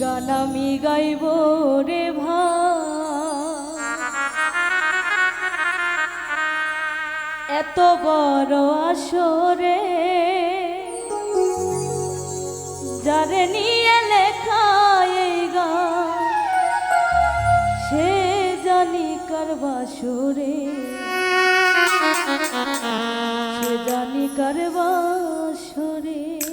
গান আমি গাইব রে এত বড় আসরে যারে নিয়ে লেখা এই গান, সে জানি কারবাসরে সে জানি কারবাসরে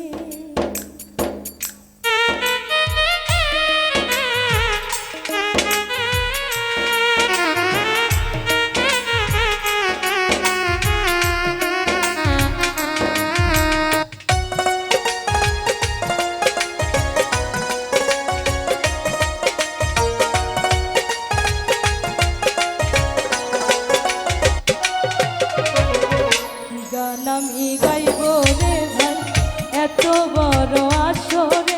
গান আমি গাইব রে ভাই। এত বড় আসরে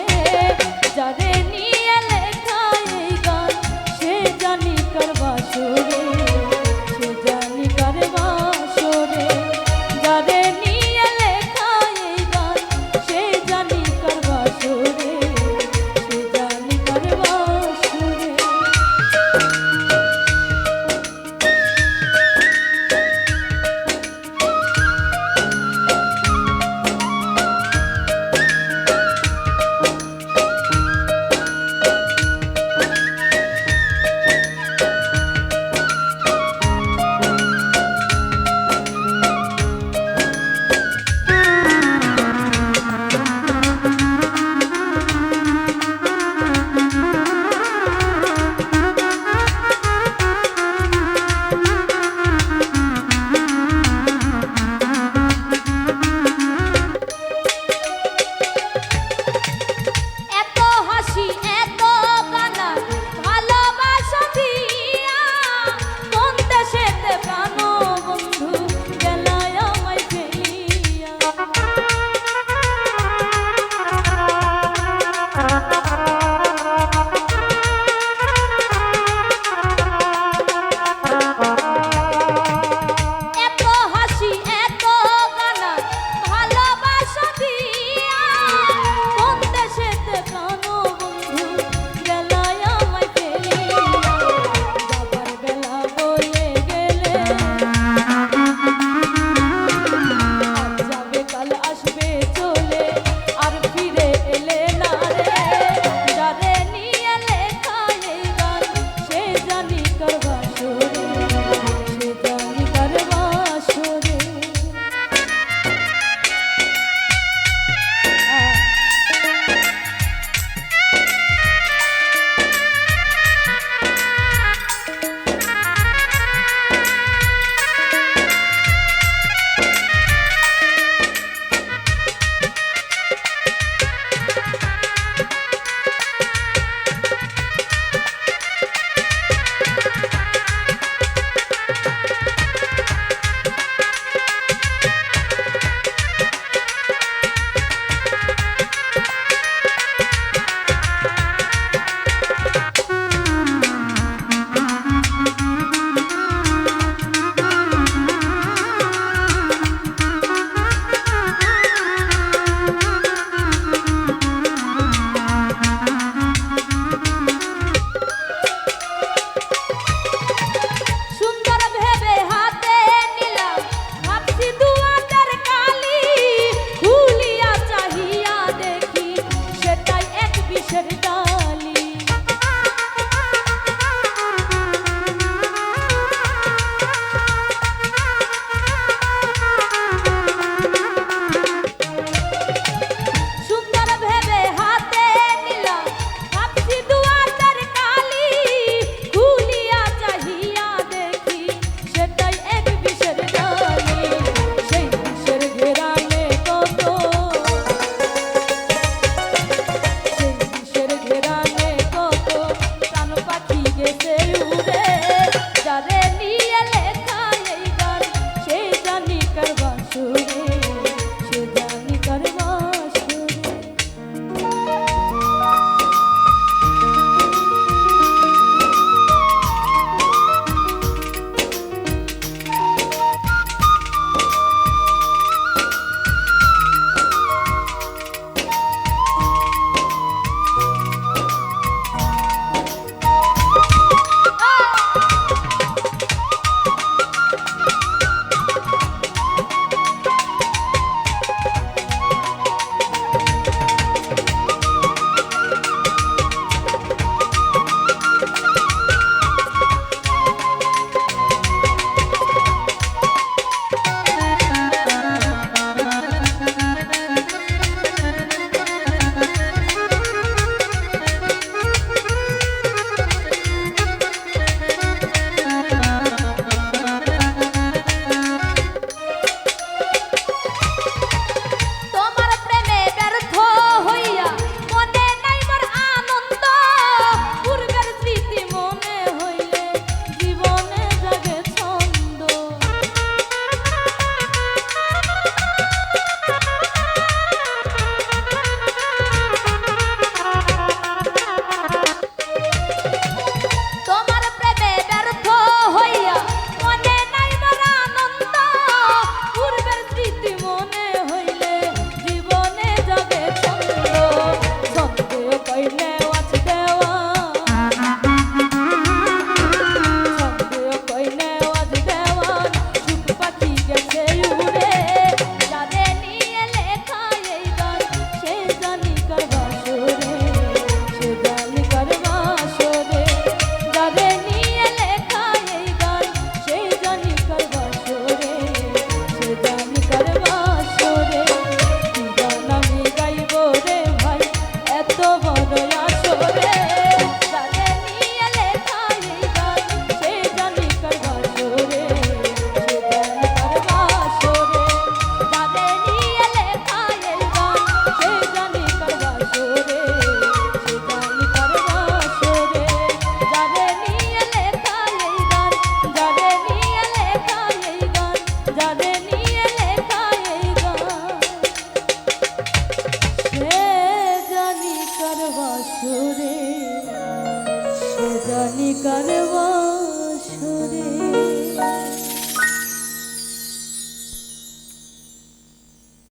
Scarlet